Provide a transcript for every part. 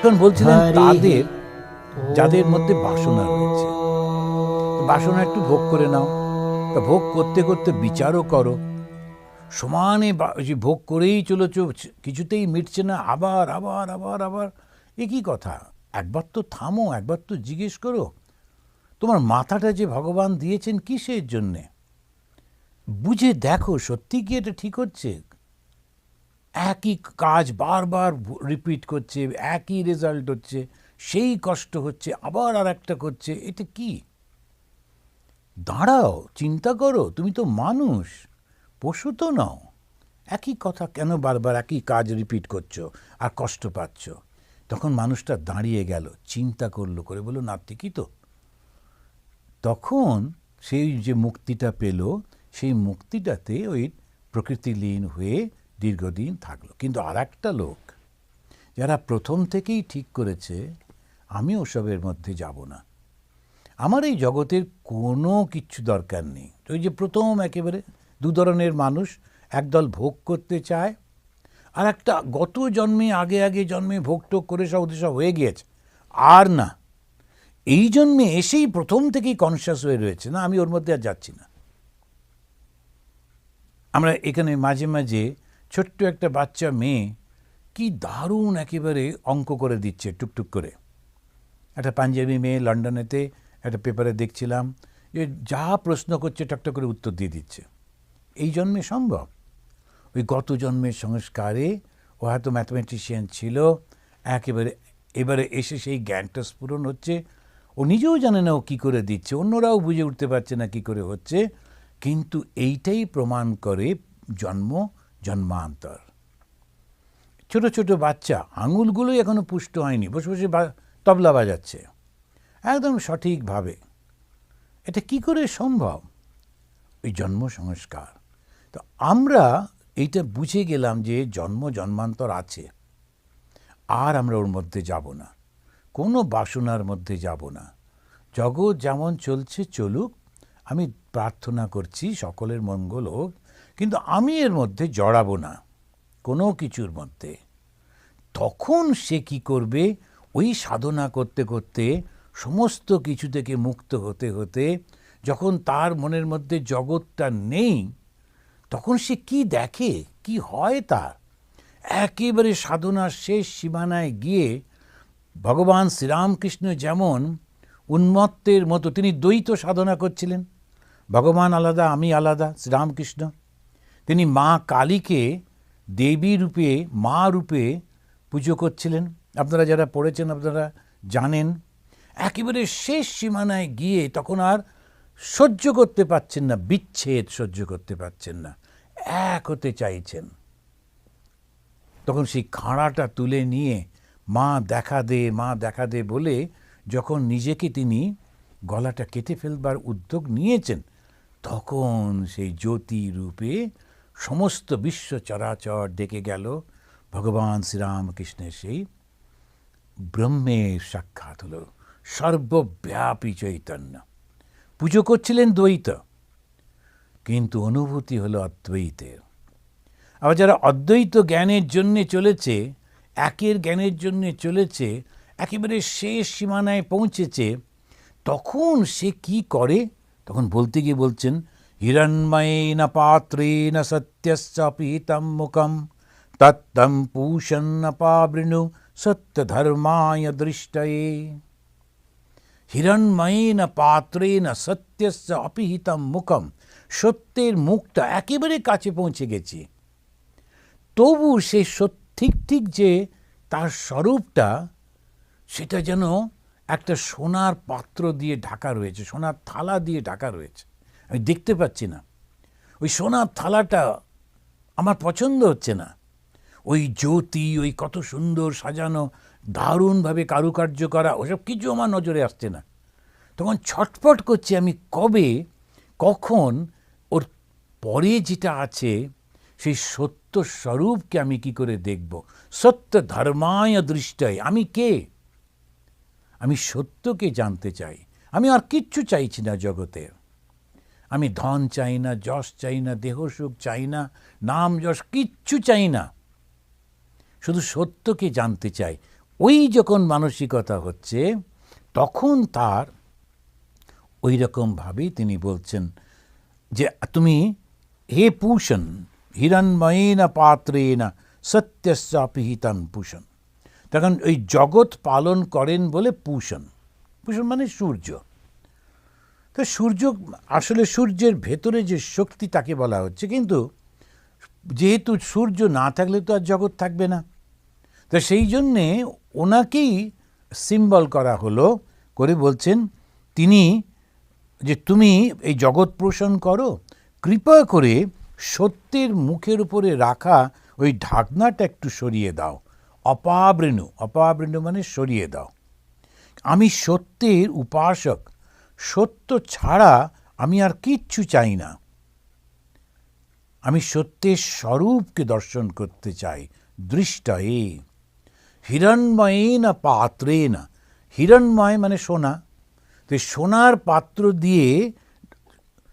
এখন বলছিলেন তাদের যাদের মধ্যে বাসনা রয়েছে। বাসনা একটু ভোগ করে নাও। তা ভোগ করতে করতে বিচারও করো। সমানে ভোগ করেই চলেছ কিছুতেই মিটছে না আবার আবার আবার আবার। এ কি কথা? একবার তো থামো একবার তো জিজ্ঞেস করো। তোমার মাথাটা যে ভগবান দিয়েছেন কিসের জন্যে? বুঝে দেখো সত্যি কি এটা ঠিক হচ্ছে? একই কাজ বারবার রিপিট করছে, একই রেজাল্ট হচ্ছে, সেই কষ্ট হচ্ছে, আবার আর একটা করছে, এটা কি? দাঁড়াও, চিন্তা করো, তুমি তো মানুষ পশু তো নাও। একই কথা কেন বারবার একই কাজ রিপিট করছ আর কষ্ট পাচ্ছ? তখন মানুষটা দাঁড়িয়ে গেল, চিন্তা করল, করে বলল না ঠিকই তো? তখন সেই যে মুক্তিটা পেল, সেই মুক্তিটাতে ওই প্রকৃতিলীন হয়ে দীর্ঘদিন থাকল। কিন্তু আর একটা লোক যারা প্রথম থেকেই ঠিক করেছে, আমি ওসবের মধ্যে যাব না। আমার এই জগতের কোনো কিচ্ছু দরকার নেই। ওই যে প্রথম একেবারে দু ধরনের মানুষ, একদল ভোগ করতে চায়, আর একটা গত জন্মে আগে আগে জন্মে ভোগ টোগ করে সব সব হয়ে গিয়েছে। আর না, এই জন্মে এসেই প্রথম থেকেই কনসিয়াস হয়ে রয়েছে। না, আমি ওর মধ্যে আর যাচ্ছি না। আমরা এখানে মাঝে মাঝে ছোট্ট একটা বাচ্চা মেয়ে কি দারুণ একেবারে অঙ্ক করে দিচ্ছে, টুকটুক করে। একটা পাঞ্জাবি মেয়ে লন্ডনেতে একটা পেপারে দেখছিলাম যে যা প্রশ্ন করছে টকটক করে উত্তর দিয়ে দিচ্ছে। এই জন্মে সম্ভব? ওই গত জন্মের সংস্কারে ও হয়তো ম্যাথমেটিশিয়ান ছিল, একেবারে এবারে এসে সেই জ্ঞানটা স্ফুরণ হচ্ছে, ও নিজেও জানে না ও কী করে দিচ্ছে, অন্যরাও বুঝে উঠতে পারছে না কী করে হচ্ছে, কিন্তু এইটাই প্রমাণ করে জন্ম জন্মান্তর। ছোট ছোট বাচ্চা, আঙুলগুলোই এখনও পুষ্ট হয়নি, বসে বসে তবলা বাজাচ্ছে। একদম সঠিকভাবে। এটা কি করে সম্ভব? ওই জন্ম সংস্কার। তো আমরা এইটা বুঝে গেলাম যে জন্ম, জন্মান্তর আছে। আর আমরা ওর মধ্যে যাব না। কোনো বাসনার মধ্যে যাব না। জগৎ যেমন চলছে চলুক, আমি প্রার্থনা করছি সকলের মঙ্গল হোক কিন্তু আমি এর মধ্যে জড়াবো না, কোনো কিছুর মধ্যে। তখন সে কি করবে? ওই সাধনা করতে করতে, সমস্ত কিছু থেকে মুক্ত হতে হতে, যখন তার মনের মধ্যে জগৎটা নেই, তখন সে কি দেখে? কি হয় তার? একেবারে সাধনার শেষ সীমানায় গিয়ে ভগবান শ্রীরামকৃষ্ণ যেমন উন্মত্তের মতো তিনি দ্বৈত সাধনা করছিলেন। ভগবান আলাদা, আমি আলাদা, শ্রীরামকৃষ্ণ। তিনি মা কালীকে দেবী রূপে, মা রূপে পুজো করছিলেন। আপনারা যারা পড়েছেন, আপনারা জানেন, একেবারে শেষ সীমানায় গিয়ে তখন আর সহ্য করতে পারছেন না, বিচ্ছেদ সহ্য করতে পারছেন না, এক হতে চাইছেন। তখন সেই খাঁড়াটা তুলে নিয়ে মা দেখা দে, মা দেখা দে বলে যখন নিজেকে তিনি গলাটা কেটে ফেলবার উদ্যোগ নিয়েছেন, তখন সেই জ্যোতি রূপে সমস্ত বিশ্ব চরাচর ডেকে গেল ভগবান শ্রীরামকৃষ্ণের সেই ব্রহ্মের সাক্ষাৎ হলো। সর্বব্যাপী চৈতন্য। পুজো করছিলেন দ্বৈত, কিন্তু অনুভূতি হলো অদ্বৈতের। আবার যারা অদ্বৈত জ্ঞানের জন্যে চলেছে, একের জ্ঞানের জন্যে চলেছে, একেবারে শেষ সীমানায় পৌঁছেছে, তখন সে কি করে? তখন বলতে গিয়ে বলছেন হিরণ্ময়েন পাত্রেণ সত্যশ্চাপিতম মুখম তত্তম পূষন্নপাবৃণু সত্যধর্মায় দৃষ্টয়ে হিরণ্ময়েন পাত্রেণ সত্যস্য অপিহিতম মুখম সত্যের মুখটা একেবারে কাছে পৌঁছে গেছে তবু সে ঠিক ঠিক যে তার স্বরূপটা সেটা যেন একটা সোনার পাত্র দিয়ে ঢাকা রয়েছে সোনার থালা দিয়ে ঢাকা রয়েছে আমি দেখতে পাচ্ছি না। ওই সোনার থালাটা আমার পছন্দ হচ্ছে না। ওই জ্যোতি, ওই কত সুন্দর সাজানো, দারুণভাবে কারুকার্য করা, ওসব কিছু আমার নজরে আসছে না। তখন ছটফট করছি আমি কবে, কখন ওর পরে যেটা আছে, সেই সত্য স্বরূপকে আমি কি করে দেখব? সত্য ধর্মায় দৃষ্টায়। আমি কে? আমি সত্যকে জানতে চাই। আমি আর কিচ্ছু চাইছি না জগতের আমি ধন চাই না, যশ চাই না দেহসুখ চাই না, নাম যশ কিচ্ছু চাই না। শুধু সত্যকে জানতে চাই। ওই যখন মানসিকতা হচ্ছে, তখন তার ওই রকমভাবেই তিনি বলছেন যে, তুমি হে পূষণ, হিরণময়েন পাত্রেন সত্যশ্চাপিহিতন পূষণ। তখন ওই জগৎ পালন করেন বলে পূষণ। পূষণ মানে সূর্য। তো সূর্য, আসলে সূর্যের ভেতরে যে শক্তি তাকে বলা হচ্ছে, কিন্তু যেহেতু সূর্য না থাকলে তো আর জগৎ থাকবে না। তো সেই জন্যে ওনাকেই সিম্বল করা হলো, করে বলছেন, তিনি যে তুমি এই জগৎ পোষণ করো, কৃপা করে সত্যের মুখের উপরে রাখা ওই ঢাকনাটা একটু সরিয়ে দাও। অপাবৃণু অপাবৃণু মানে সরিয়ে দাও। আমি সত্যের উপাসক সত্য ছাড়া আমি আর কিচ্ছু চাই না। আমি সত্যের স্বরূপকে দর্শন করতে চাই। দৃষ্টয়ে হিরণময়ে না পাত্রে না। হিরণময় মানে সোনা। তো সোনার পাত্র দিয়ে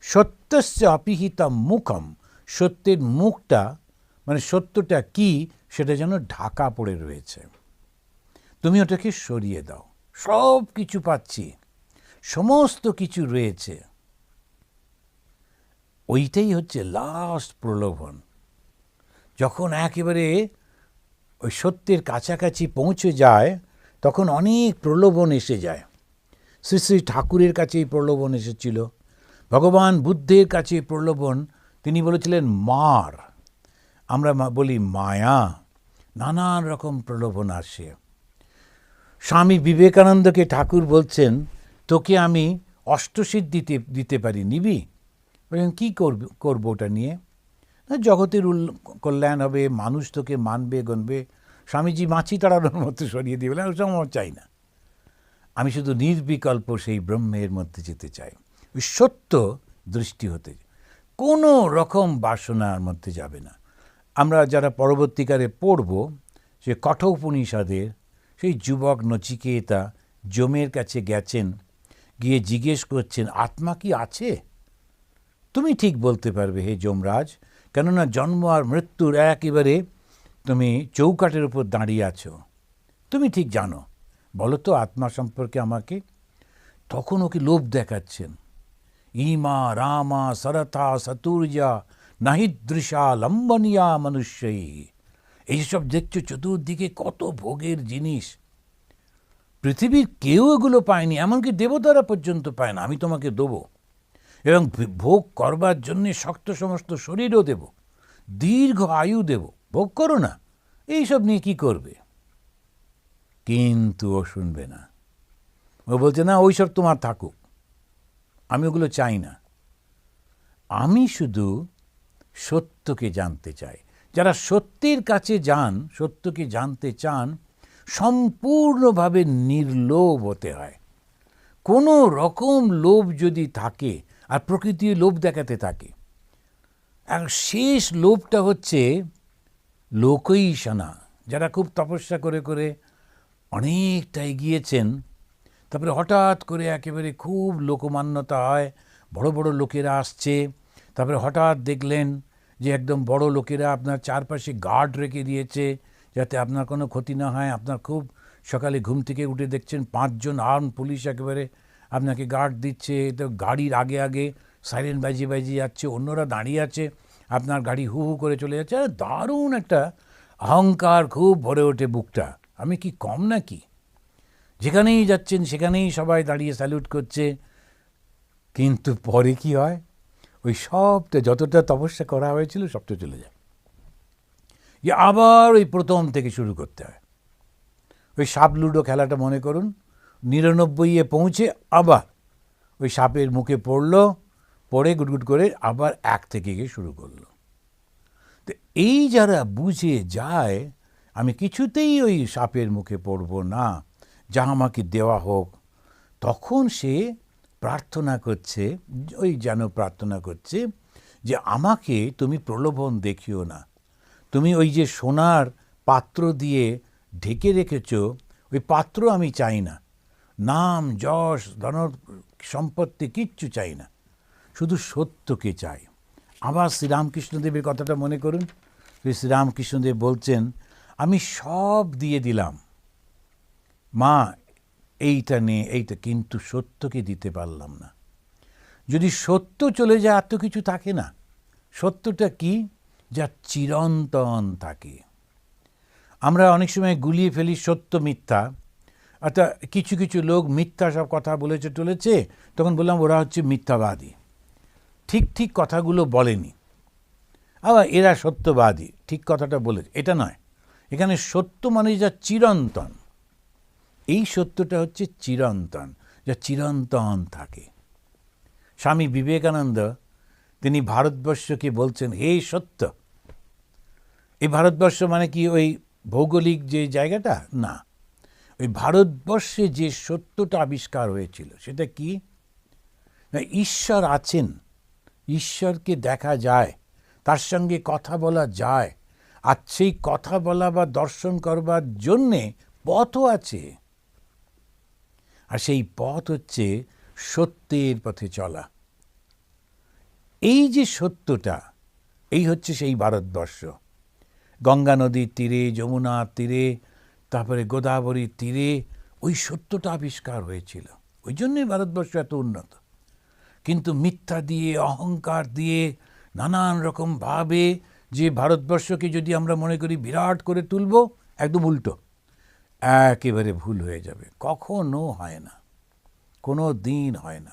সত্যস্য অপিহিতা মুখম। সত্যের মুখটা মানে সত্যটা কি সেটা যেন ঢাকা পড়ে রয়েছে। তুমি ওটাকে সরিয়ে দাও। সব কিছু পাচ্ছি। সমস্ত কিছু রয়েছে। ওইটাই হচ্ছে লাস্ট প্রলোভন। যখন একেবারে ওই সত্যের কাছাকাছি পৌঁছে যায়, তখন অনেক প্রলোভন এসে যায়। শ্রী শ্রী ঠাকুরের কাছে এই প্রলোভন এসেছিল। ভগবান বুদ্ধের কাছে প্রলোভন। তিনি বলেছিলেন, মার। আমরা বলি, মায়া। নানান রকম প্রলোভন আসে। স্বামী বিবেকানন্দকে ঠাকুর বলছেন তোকে আমি অষ্টসিদ্ধিতে দিতে পারি নিবি? বললেন, কী করব, করব ওটা নিয়ে? জগতের উল- কল্যাণ হবে, মানুষ তোকে মানবে, গণবে। স্বামীজি মাছি তাড়ানোর মতো সরিয়ে দিয়ে বলে ওসব আমার চাই না। আমি শুধু নির্বিকল্প সেই ব্রহ্মের মধ্যে যেতে চাই। ওই সত্য দৃষ্টি হতে। কোনো রকম বাসনার মধ্যে যাবে না। আমরা যারা পরবর্তীকালে পড়ব, সে কঠোপনিষদের সেই যুবক নচিকেতা জমের কাছে গেছেন গিয়ে জিজ্ঞেস করছেন, আত্মা কি আছে? তুমি ঠিক বলতে পারবে হে যমরাজ, কেননা জন্ম আর মৃত্যুর একেবারে তুমি চৌকাটের উপর দাঁড়িয়ে আছো। তুমি ঠিক জানো বলো তো আত্মা সম্পর্কে আমাকে? তখন ওকে লোভ দেখাচ্ছেন। ইমা, রামা সরথা সতুর্যা, নাহিদৃশা, লম্বনিয়া মনুষ্যই এইসব দেখছ, চতুর্দিকে কত ভোগের জিনিস। পৃথিবীর কেউ এগুলো পায়নি, এমনকি দেবতারা পর্যন্ত পায় না, আমি তোমাকে দেবো। এবং ভোগ করবার জন্যে শক্ত সমস্ত শরীরও দেব, দীর্ঘ আয়ু দেব, ভোগ করো না, এইসব নিয়ে কি করবে? কিন্তু ও শুনবে না। ও বলছে, না, ওইসব তোমার থাকুক, আমি ওগুলো চাই না। আমি শুধু সত্যকে জানতে চাই। যারা সত্যের কাছে যান, সত্যকে জানতে চান সম্পূর্ণভাবে নির্লোভ হতে হয়। কোনো রকম লোভ যদি থাকে, আর প্রকৃতি লোভ দেখাতে থাকে, আর শেষ লোভটা হচ্ছে লোকৈষণা, যারা খুব তপস্যা করে করে অনেকটা এগিয়েছেন, তারপরে হঠাৎ করে একেবারে খুব লোকমান্যতা হয়, বড় বড় লোকেরা আসছে, তারপরে হঠাৎ দেখলেন যে একদম বড় লোকেরা আপনার চারপাশে গার্ড রেখে দিয়েছে যাতে আপনার কোনো ক্ষতি না হয়, আপনার খুব সকালে ঘুম থেকে উঠে দেখছেন পাঁচজন আর্ম পুলিশ একেবারে আপনাকে গার্ড দিচ্ছে, তো গাড়ির আগে আগে সাইরেন বাজিয়ে বাজিয়ে যাচ্ছে, অন্যরা দাঁড়িয়ে আছে, আপনার গাড়ি হু হু করে চলে যাচ্ছে। আর দারুণ একটা অহংকার খুব ভরে ওঠে বুকটা। আমি কি কম নাকি? যেখানেই যাচ্ছেন সেখানেই সবাই দাঁড়িয়ে স্যালুট করছে। কিন্তু পরে কি হয়? ওই সবটা, যতটা তপস্যা করা হয়েছিল সবটা চলে যায়। যে আবার ওই প্রথম থেকে শুরু করতে হয়। ওই সাপ লুডো খেলাটা মনে করুন, নিরানব্বইয়ে পৌঁছে আবার ওই সাপের মুখে পড়ল, পড়ে গুটগুট করে আবার এক থেকে গিয়ে শুরু করল। তো এই যারা বুঝে যায়, আমি কিছুতেই ওই সাপের মুখে পড়ব না, যা আমাকে দেওয়া হোক, তখন সে প্রার্থনা করছে, ওই যেন প্রার্থনা করছে যে আমাকে তুমি প্রলোভন দেখিও না। তুমি ওই যে সোনার পাত্র দিয়ে ঢেকে রেখেছ, ওই পাত্র আমি চাই না। নাম, যশ ধন সম্পত্তি কিচ্ছু চাই না। শুধু সত্যকে চাই। আবার শ্রীরামকৃষ্ণদেবের কথাটা মনে করুন। শ্রী শ্রীরামকৃষ্ণদেব বলছেন, আমি সব দিয়ে দিলাম। মা, এইটা নে, এইটা কিন্তু সত্যকে দিতে পারলাম না। যদি সত্য চলে যায়, আর তো কিছু থাকে না। সত্যটা কি? যা চিরন্তন থাকে। আমরা অনেক সময় গুলিয়ে ফেলি সত্য মিথ্যা। অর্থাৎ কিছু কিছু লোক মিথ্যা সব কথা বলেছে টলেছে, তখন বললাম ওরা হচ্ছে মিথ্যাবাদী। ঠিক ঠিক কথাগুলো বলেনি। আবার এরা সত্যবাদী, ঠিক কথাটা বলেছে। এটা নয়। এখানে সত্য মানে যা চিরন্তন। এই সত্যটা হচ্ছে চিরন্তন, যা চিরন্তন থাকে। স্বামী বিবেকানন্দ তিনি ভারতবর্ষকে বলছেন, হে সত্য। এই ভারতবর্ষ মানে কি ওই ভৌগোলিক যে জায়গাটা? না। ওই ভারতবর্ষে যে সত্যটা আবিষ্কার হয়েছিল, সেটা কি? না, ঈশ্বর আছেন। ঈশ্বরকে দেখা যায়, তার সঙ্গে কথা বলা যায়। আর সেই কথা বলা বা দর্শন করবার জন্যে পথও আছে। আর সেই পথ হচ্ছে সত্যের পথে চলা। এই যে সত্যটা, এই হচ্ছে সেই ভারতবর্ষ। গঙ্গা নদীর তীরে, যমুনার তীরে, তারপরে গোদাবরীর তীরে ওই সত্যটা আবিষ্কার হয়েছিল। ওই জন্যই ভারতবর্ষ এত উন্নত। কিন্তু মিথ্যা দিয়ে, অহংকার দিয়ে, নানান রকম ভাবে যে ভারতবর্ষকে যদি আমরা মনে করি বিরাট করে তুলব, একদম উল্টো। একেবারে ভুল হয়ে যাবে। কখনো হয় না। কোনো দিন হয় না।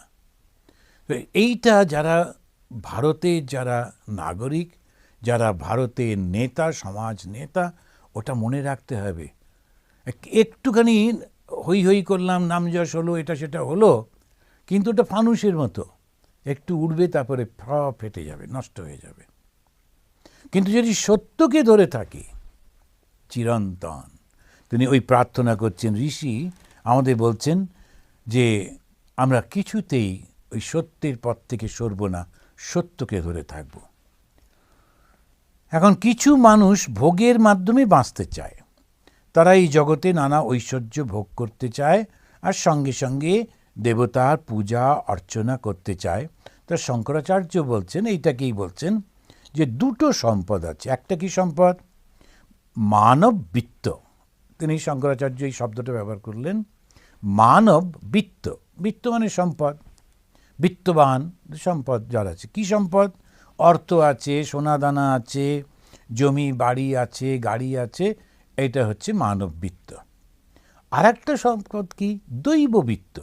এইটা যারা ভারতের যারা নাগরিক, যারা ভারতের নেতা, সমাজ নেতা, ওটা মনে রাখতে হবে। একটুখানি হই হই করলাম নামযশ হলো, এটা সেটা হলো, কিন্তু ওটা ফানুসের মতো। একটু উড়বে, তারপরে ফেটে যাবে, নষ্ট হয়ে যাবে। কিন্তু যদি সত্যকে ধরে থাকি, চিরন্তন, তিনি ওই প্রার্থনা করছেন, ঋষি আমাদের বলছেন যে, আমরা কিছুতেই ওই সত্যের পথ থেকে সরব না। সত্যকে ধরে থাকব। এখন কিছু মানুষ ভোগের মাধ্যমে বাঁচতে চায়। তারা এই জগতে নানা ঐশ্বর্য ভোগ করতে চায় আর সঙ্গে সঙ্গে দেবতার পূজা, অর্চনা করতে চায়। তা শঙ্করাচার্য বলছেন, এইটাকেই বলছেন যে দুটো সম্পদ আছে। একটা কি সম্পদ? মানব বিত্ত তিনি শঙ্করাচার্য এই শব্দটা ব্যবহার করলেন। মানব বিত্ত বিত্ত মানে সম্পদ। বিত্তবান সম্পদ যার আছে। কি সম্পদ? অর্থ আছে, সোনাদানা আছে, জমি, বাড়ি আছে, গাড়ি আছে, এটা হচ্ছে মানব বৃত্ত। আর একটা সম্পদ কি? দৈববিত্ত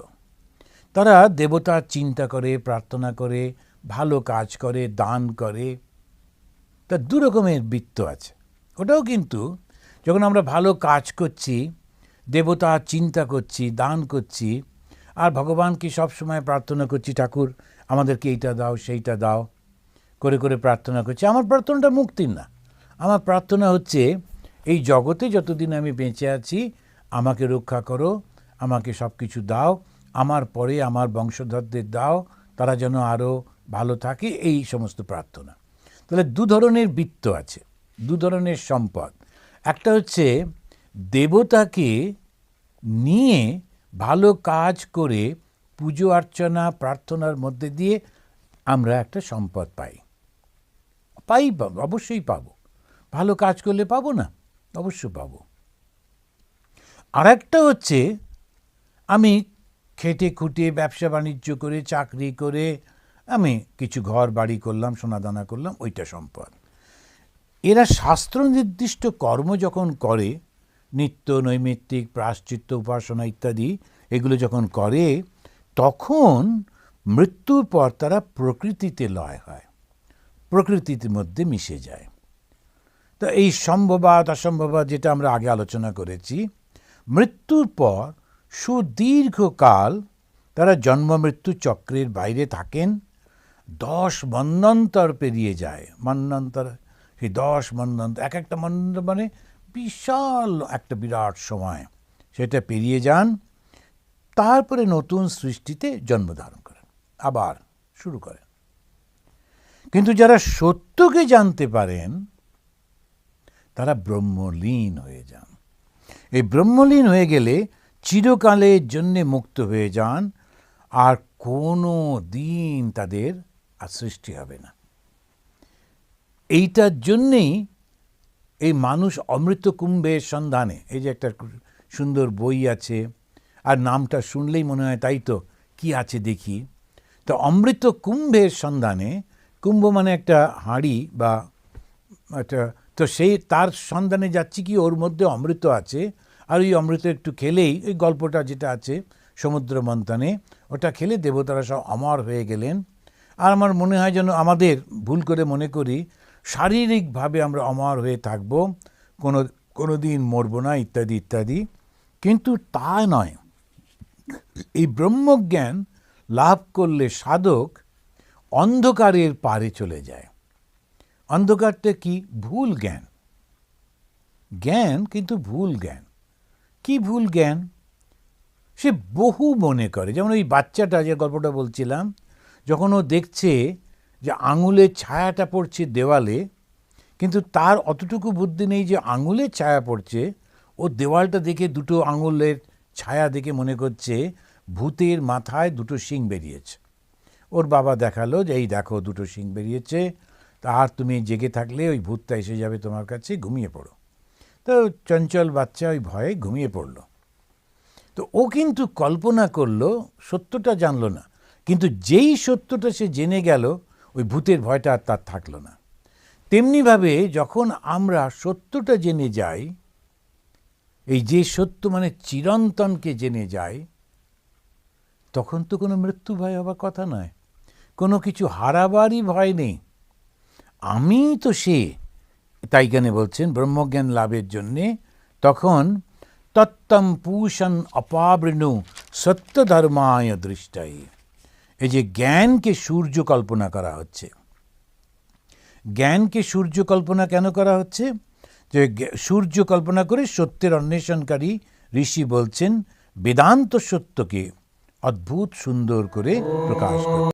তারা দেবতার চিন্তা করে, প্রার্থনা করে, ভালো কাজ করে, দান করে। তা দু রকমের বৃত্ত আছে। ওটাও কিন্তু যখন আমরা ভালো কাজ করছি, দেবতা চিন্তা করছি, দান করছি আর ভগবানকে সবসময় প্রার্থনা করছি, ঠাকুর, আমাদেরকে এইটা দাও, সেইটা দাও। করে করে প্রার্থনা করছি। আমার প্রার্থনাটা মুক্তির না। আমার প্রার্থনা হচ্ছে, এই জগতে যতদিন আমি বেঁচে আছি, আমাকে রক্ষা করো, আমাকে সব কিছু দাও, আমার পরে আমার বংশধরদের দাও, তারা যেন আরও ভালো থাকে, এই সমস্ত প্রার্থনা। তাহলে দু ধরনের বৃত্ত আছে, দু ধরনের সম্পদ। একটা হচ্ছে, দেবতাকে নিয়ে ভালো কাজ করে পুজো অর্চনা, প্রার্থনার মধ্যে দিয়ে আমরা একটা সম্পদ পাই। পাই পাবো অবশ্যই পাবো। ভালো কাজ করলে পাবো না? অবশ্য পাবো। আর একটা হচ্ছে, আমি খেটে খুঁটে ব্যবসা বাণিজ্য করে, চাকরি করে, আমি কিছু ঘর বাড়ি করলাম, সোনাদানা করলাম, ওইটা সম্পদ। এরা শাস্ত্র নির্দিষ্ট কর্ম যখন করে নিত্য, নৈমিত্তিক প্রাশ্চিত্য উপাসনা ইত্যাদি এগুলো যখন করে, তখন মৃত্যুর পর তারা প্রকৃতিতে লয় হয়। প্রকৃতির মধ্যে মিশে যায়। তো এই সম্ভবাত, অসম্ভবাত যেটা আমরা আগে আলোচনা করেছি, মৃত্যুর পর সুদীর্ঘকাল তারা জন্ম মৃত্যু চক্রের বাইরে থাকেন, দশ মন্নন্তর পেরিয়ে যায়। মন্নন্তর সেই দশ মন্নন্তর এক একটা মন্নন্তর মানে বিশাল একটা বিরাট সময়। সেটা পেরিয়ে যান, তারপরে নতুন সৃষ্টিতে জন্মধারণ করেন, আবার শুরু করেন। কিন্তু যারা সত্যকে জানতে পারেন, তারা ব্রহ্মলীন হয়ে যান। এই ব্রহ্মলীন হয়ে গেলে চিরকালের জন্যে মুক্ত হয়ে যান, আর কোনো দিন তাদের আর সৃষ্টি হবে না। এইটার জন্যেই এই মানুষ অমৃত কুম্ভের সন্ধানে, এই যে একটা সুন্দর বই আছে, আর নামটা শুনলেই মনে হয় তাই তো, কি আছে দেখি? তো অমৃত কুম্ভের সন্ধানে, কুম্ভ মানে একটা হাঁড়ি বা একটা, তো সেই তার সন্ধানে যাচ্ছি কি, ওর মধ্যে অমৃত আছে, আর ওই অমৃত একটু খেলেই, ওই গল্পটা যেটা আছে সমুদ্র মন্থনে, ওটা খেলে দেবতারা সব অমর হয়ে গেলেন। আর আমার মনে হয় যেন আমাদের, ভুল করে মনে করি শারীরিকভাবে আমরা অমর হয়ে থাকব, কোনো কোনো দিন মরবো না, ইত্যাদি ইত্যাদি। কিন্তু তা নয়। এই ব্রহ্মজ্ঞান লাভ করলে সাধক অন্ধকারের পারে চলে যায়। অন্ধকারটা কি? ভুল জ্ঞান। জ্ঞান কিন্তু ভুল জ্ঞান। কি ভুল জ্ঞান? সে বহু মনে করে। যেমন ওই বাচ্চাটা যে গল্পটা বলছিলাম, যখন ও দেখছে যে আঙুলের ছায়াটা পড়ছে দেওয়ালে, কিন্তু তার অতটুকু বুদ্ধি নেই যে আঙুলের ছায়া পড়ছে। ও দেওয়ালটা দেখে দুটো আঙুলের ছায়া দেখে মনে করছে ভূতের মাথায় দুটো শিং বেরিয়েছে। ওর বাবা দেখাল যে, এই দেখো, দুটো শিং বেরিয়েছে। আর তুমি জেগে থাকলে ওই ভূতটা এসে যাবে তোমার কাছে, ঘুমিয়ে পড়ো। তো চঞ্চল বাচ্চা ওই ভয়ে ঘুমিয়ে পড়ল। তো ও কিন্তু কল্পনা করল, সত্যটা জানলো না। কিন্তু যেই সত্যটা সে জেনে গেল ওই ভূতের ভয়টা আর তার থাকল না। তেমনিভাবে যখন আমরা সত্যটা জেনে যাই, এই যে সত্য মানে চিরন্তনকে জেনে যাই, তখন তো কোনো মৃত্যু ভয় হবার কথা নয়। কোনো কিছু হারাবারই ভয় নেই। আমি তো সে, তাই কেন বলছেন, ব্রহ্মজ্ঞান লাভের জন্যে তখন তত্তম পূষণ অপাবৃণু সত্যধর্মায় দৃষ্টাই। এই যে জ্ঞানকে সূর্য কল্পনা করা হচ্ছে। জ্ঞানকে সূর্য কল্পনা কেন করা হচ্ছে? যে সূর্য কল্পনা করে সত্যের অন্বেষণকারী ঋষি বলছেন, বেদান্ত সত্যকে অদ্ভুত সুন্দর করে প্রকাশ করে।